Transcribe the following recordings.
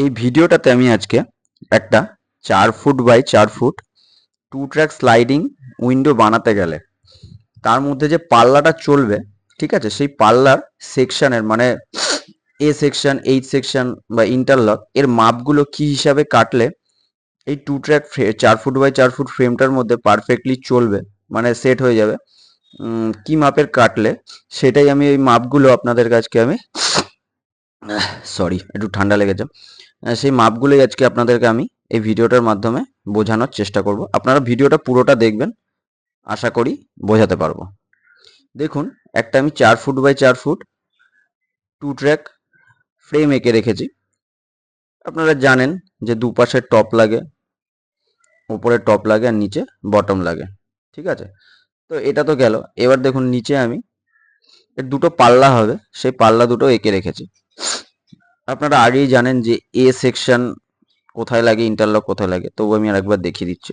এই ভিডিওটাতে আমি আজকে একটা চার ফুট বাই চার foot two track sliding window বানাতে গেলে, তার মধ্যে যে পাল্লাটা চলবে, ঠিক আছে, সেই পাল্লার সেকশনের মানে এ সেকশন এইচ সেকশন বা ইন্টারলক এর মাপগুলো কি হিসাবে কাটলে এই টু ট্র্যাক চার ফুট বাই চার ফুট ফ্রেমটার মধ্যে পারফেক্টলি চলবে মানে সেট হয়ে যাবে। কি মাপের কাটলে, সেটাই আমি ওই মাপগুলো আপনাদের কাছকে আমি সরি একটু ঠান্ডা লেগেছে। সেই মাপগুলোই আজকে আপনাদেরকে আমি এই ভিডিওটার মাধ্যমে বোঝানোর চেষ্টা করব। আপনারা ভিডিওটা পুরোটা দেখবেন, আশা করি বোঝাতে পারব। দেখুন, একটা আমি চার ফুট বাই চার ফুট টু ট্র্যাক ফ্রেম এঁকে রেখেছি। আপনারা জানেন যে দুপাশে টপ লাগে, উপরে টপ লাগে আর নিচে বটম লাগে। ঠিক আছে? তো এটা তো গেল। এবার দেখুন, নিচে আমি, এর দুটো পাল্লা হবে, সেই পাল্লা দুটো এঁকে রেখেছি। আপনারা আগেই জানেন যে এ সেকশন কোথায় লাগে ইন্টারলক কোথায় লাগে, তবু আমি আরেকবার দেখিয়ে দিচ্ছি।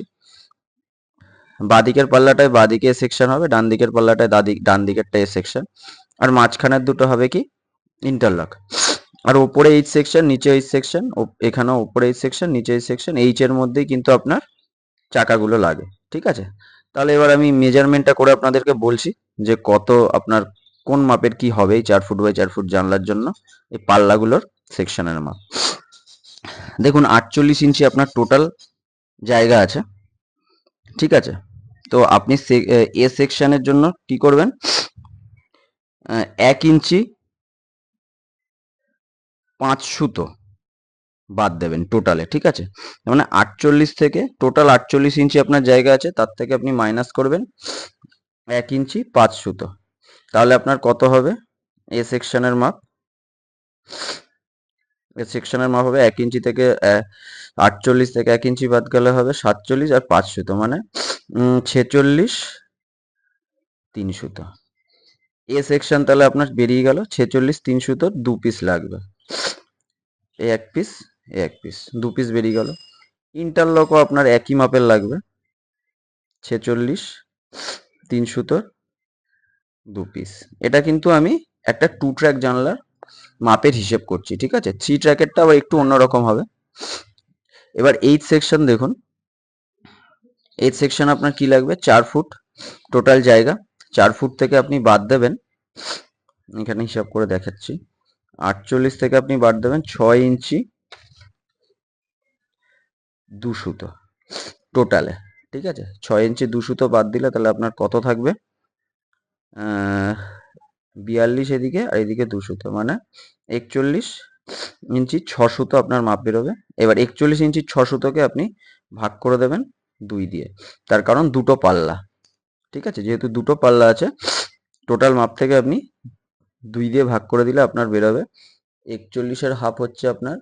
বাদিকের পাল্লাটায় বাদিকে সেকশন হবে ডান দিকের পাল্লাটায় দাদি ডান দিকেরটা এ সেকশন আর মাঝখানের দুটো হবে কি? ইন্টারলক আর ওপরে এইচ সেকশন নিচে এইচ সেকশন এখানেও ওপরে এইচ সেকশন নিচে এইচ সেকশন এইচ এর মধ্যেই কিন্তু আপনার চাকাগুলো লাগে, ঠিক আছে? তাহলে এবার আমি মেজারমেন্টটা করে আপনাদেরকে বলছি যে কত আপনার, কোন মাপের কি হবে এই চার ফুট বাই চার ফুট জানলার জন্য, এই পাল্লাগুলোর। সেকশনের মাপ দেখুন, আটচল্লিশ ইঞ্চি আপনার টোটাল জায়গা আছে। ঠিক আছে? তো আপনি এ- সেকশনের জন্য কি করবেন? এক ইঞ্চি পাঁচ সুতো বাদ দেবেন টোটালে ঠিক আছে? মানে আটচল্লিশ থেকে টোটাল আটচল্লিশ ইঞ্চি আপনার জায়গা আছে, তার থেকে আপনি মাইনাস করবেন এক ইঞ্চি পাঁচ সুতো। তাহলে আপনার কত হবে? এ সেকশনের মাপ সেকশনের মাপ হবে এক ইঞ্চি থেকে আটচল্লিশ থেকে এক ইঞ্চি বাদ গেলে হবে সাতচল্লিশ আর পাঁচ সুতো মানে ছেচল্লিশ, তিন সুতো। এ সেকশন তাহলে আপনার বেরিয়ে গেল, ছেচল্লিশ, তিন সুতোর দু পিস লাগবে। এ এক পিস এ এক পিস দু পিস বেরিয়ে গেল। ইন্টারলকও আপনার একই মাপের লাগবে। ছেচল্লিশ, তিন সুতোর দু পিস এটা কিন্তু আমি একটা টু ট্র্যাক জানলার মাপের হিসেব করছি, ঠিক আছে? থ্রি ট্র্যাকেরটা আবার একটু অন্যরকম হবে। এবার এইট সেকশন দেখুন। এইট সেকশন আপনার কি লাগবে? চার ফুট টোটাল জায়গা। চার ফুট থেকে আপনি বাদ দেবেন। এখানে হিসাব করে দেখাচ্ছি। আটচল্লিশ থেকে আপনি বাদ দেবেন, ছয় ইঞ্চি দু সুতো টোটালে ঠিক আছে? ছয় ইঞ্চি দু সুতো বাদ দিলে তাহলে আপনার কত থাকবে? বিয়াল্লিশ এদিকে আর এদিকে দু সুতো মানে একচল্লিশ ইঞ্চি ছ সুতো আপনার মাপ বেরোবে। এবার একচল্লিশ ইঞ্চি ছ সুতোকে আপনি ভাগ করে দেবেন দুই দিয়ে। তার কারণ দুটো পাল্লা, ঠিক আছে? যেহেতু দুটো পাল্লা আছে, টোটাল মাপ থেকে আপনি দুই দিয়ে ভাগ করে দিলে আপনার বেরোবে। একচল্লিশের হাফ হচ্ছে আপনার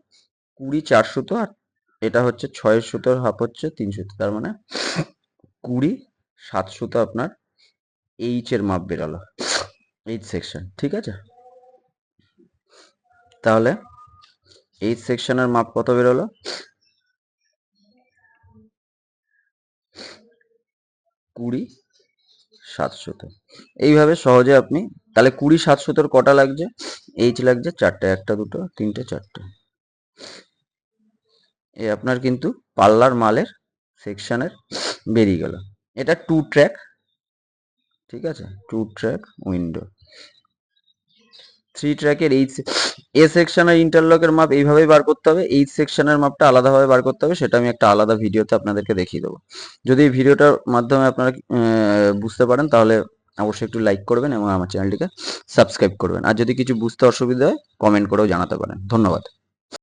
কুড়ি চার সুতো আর এটা হচ্ছে ছয় সুতোর হাফ হচ্ছে তিন সুতো। তার মানে কুড়ি সাত সুতো আপনার এইচের মাপ বেরোলো। এইচ সেকশন ঠিক আছে? তাহলে এইচ সেকশনের মাপ কত বেরোলো কুড়ি সাত সুতো এইভাবে সহজে আপনি, তাহলে কুড়ি সাত সুতোর কটা লাগছে? এইচ লাগছে চারটে, একটা, দুটো, তিনটে, চারটে। এ আপনার কিন্তু পাল্লার মালের সেকশনের বেরিয়ে গেল। এটা টু ট্র্যাক ঠিক আছে? টু ট্র্যাক উইন্ডো থ্রি ট্র্যাকের এইচ এ সেকশনের ইন্টারলকের মাপ এইভাবেই বার করতে হবে। এইচ সেকশনের মাপটা আলাদাভাবে বার করতে হবে, সেটা আমি একটা আলাদা ভিডিওতে আপনাদেরকে দেখিয়ে দেবো। যদি এই ভিডিওটার মাধ্যমে আপনারা বুঝতে পারেন, তাহলে অবশ্যই একটু লাইক করবেন এবং আমার চ্যানেলটিকে সাবস্ক্রাইব করবেন। আর যদি কিছু বুঝতে অসুবিধা হয় কমেন্ট করেও জানাতে পারেন। ধন্যবাদ।